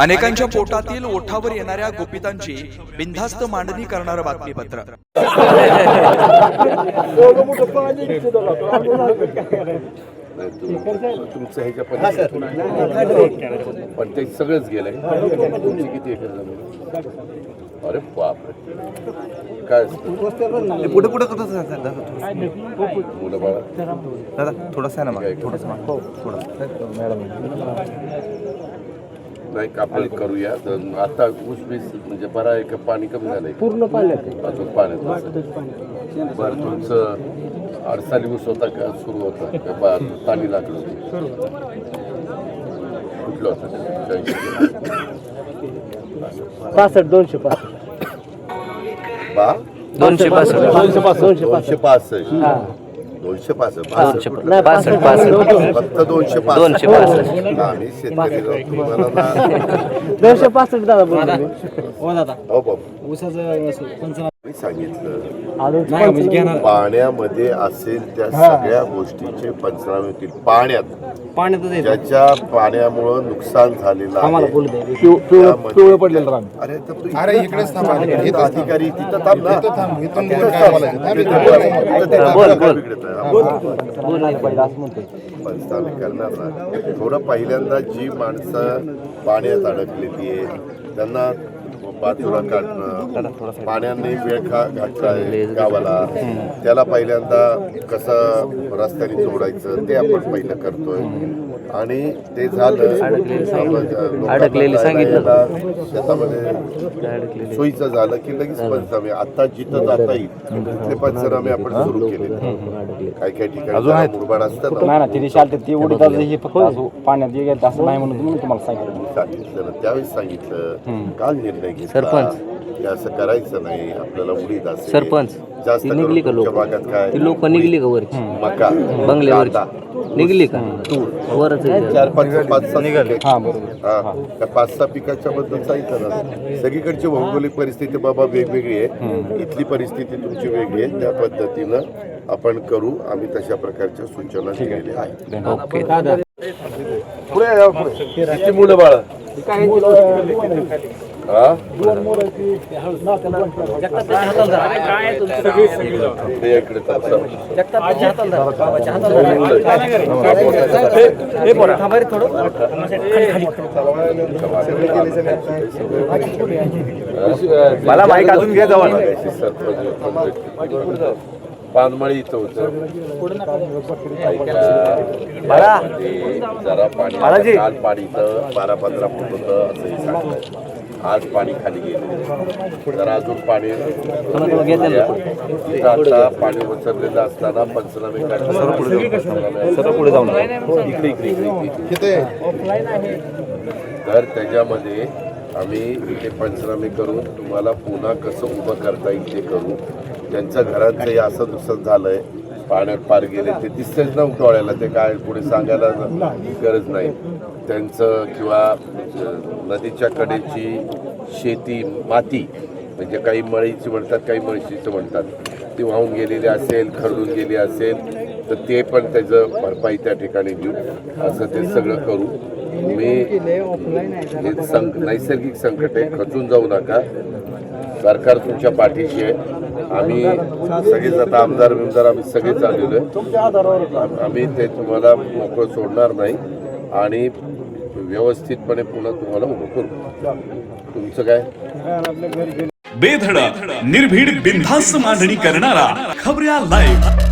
अनेकांच्या पोटातील ओठावर येणाऱ्या गोपितांची बिनधास्त मांडणी करणारं बातमीपत्र. तुमचं ह्याच्या पण ते सगळंच गेलंय. तुमची किती एकर जमीन अरे बापरे. काय पुढे पुढे दादा मुलं बाळा? दादा थोडंसं आहे ना मग. थोडंसं माग. थोडं. नाही कापड करूया तर आता ऊस बीस म्हणजे बरा एक पाणी कमी झालंय पूर्ण पाण्यात अजून पाण्यात बरं तुमचं अडसाली ऊस होता का सुरू होता का बा पाणी लागलं होतं कुठलं होतं पासष्ट दोनशे पासष्ट बा दोनशे पासष्ट दोनशे पासष्ट दोनशे दोनशे पासष्ट दोनशे पासष्ट. पासष्ट कुठलं? नाही पासष्ट पासष्ट. फक्त दोनशे पासष्ट. दोनशे पासष्ट. आम्ही शेतकरी लोक तुम्हाला ना- दोनशे पासष्ट दादा बोलतो हो दादा हो बाबा ऊसाचं मी सांगितलं. घेणार. पाण्यामध्ये असेल त्या सगळ्या गोष्टीचे पंचनामे होतील. पाण्यात. पाण्यातच ज्याच्या पाण्यामुळं नुकसान झालेलं आम्हाला आहे. बोलू दे. त्यामध्ये- पिवळं पडलेलं रान अरे तर तू अरे इकडेच थांब अधिकारी तिथं थांब ना. तिथंच थांब. तिथं तिथं बोल, काय बोल. बिघडत आहे? बोल. बोल नाही पाहिजे असं म्हणतोय. पंचनामे करणार ना. थोडं पहिल्यांदा जी माणसं पाण्यात अडकलेली आहे त्यांना बाजूला काढणं पाण्याने वेळ खा घातलाय गावाला त्याला पहिल्यांदा कसं रस्त्याने जोडायचं ते आपण पहिलं करतोय. आणि ते झालं. अडकलेली सांगितलं. सोयीचं झालं की लगेच पंचनामे आता जिथं जाता येईल तिथले पंचनामे आपण सुरू केले काही काही ठिकाणी जरा मुरबाड असतं ना नाही ना तिथे शालते ती उडीत हे फक्त असं पाण्यात गेलं असं नाही म्हणून तुम्हाला सांगितलं. सांगितलं त्यावेळेस सांगितलं. काल निर्णय घेतला. की असं करायचं नाही आपल्याला उडीत असेल सरपंच, जास्त ती निघली का करून तुमच्या लोकं? भागात काय? ती लोक निघली का वरची? मका बंगल्यावरची. निघली का? वरच आहे. चार पाच पाच सहा निघाले. हा बरोबर. हा त्या पाच सहा पिकाच्या बद्दल सांगितलं ना. सगळीकडची भौगोलिक परिस्थिती बाबा वेगवेगळी आहे. इथली परिस्थिती तुमची वेगळी आहे. त्या पद्धतीनं आपण करू. आम्ही तशा प्रकारच्या सूचना दिलेल्या आहेत. ओके. पुढे या, पुढे. किती मुलं बाळ. हा. मला माईक अजून घे जवळ पानमळी इथं होतं जरा पाणी. काल पाणी इथं बारा पंधरा फूट होतं असंही सांगतंय आज पाणी खाली गेले. जरा अजून पाणी आता पाणी ओसरलेलं असताना पंचनामे सर्व पुढे जाऊन इकडे इकडे इकडे तर त्याच्यामध्ये आम्ही इथे पंचनामे करून तुम्हाला पुन्हा कसं उभं करता येईल ते करू. ज्यांच्या घरात हे असं नुकसान झालंय. पाण्यात पार गेले ते दिसतेच ना डोळ्याला ते काय पुढे सांगायला गरज नाही. त्यांचं किंवा म्हणजे नदीच्या कडेची शेती माती म्हणजे काही मळीची म्हणतात काही मळशीचं म्हणतात ती वाहून गेलेली असेल खरडून गेली असेल तर ते पण त्याचं भरपाई त्या ठिकाणी देऊ असं ते सगळं करू. मी हे सं नैसर्गिक संकट आहे खचून जाऊ नका. सरकार तुमच्या पाठीशी आहे. आम्ही सगळेच आता आमदार बिमदार आम्ही सगळेच आलेलो आहे. आम्ही ते तुम्हाला मोकळं सोडणार नाही आणि व्यवस्थितपणे पुन्हा तुम्हाला उभं करू. तुमचं काय? बेधडक निर्भीड बिनधास्त मांडणी करणारा खबऱ्या लाईव्ह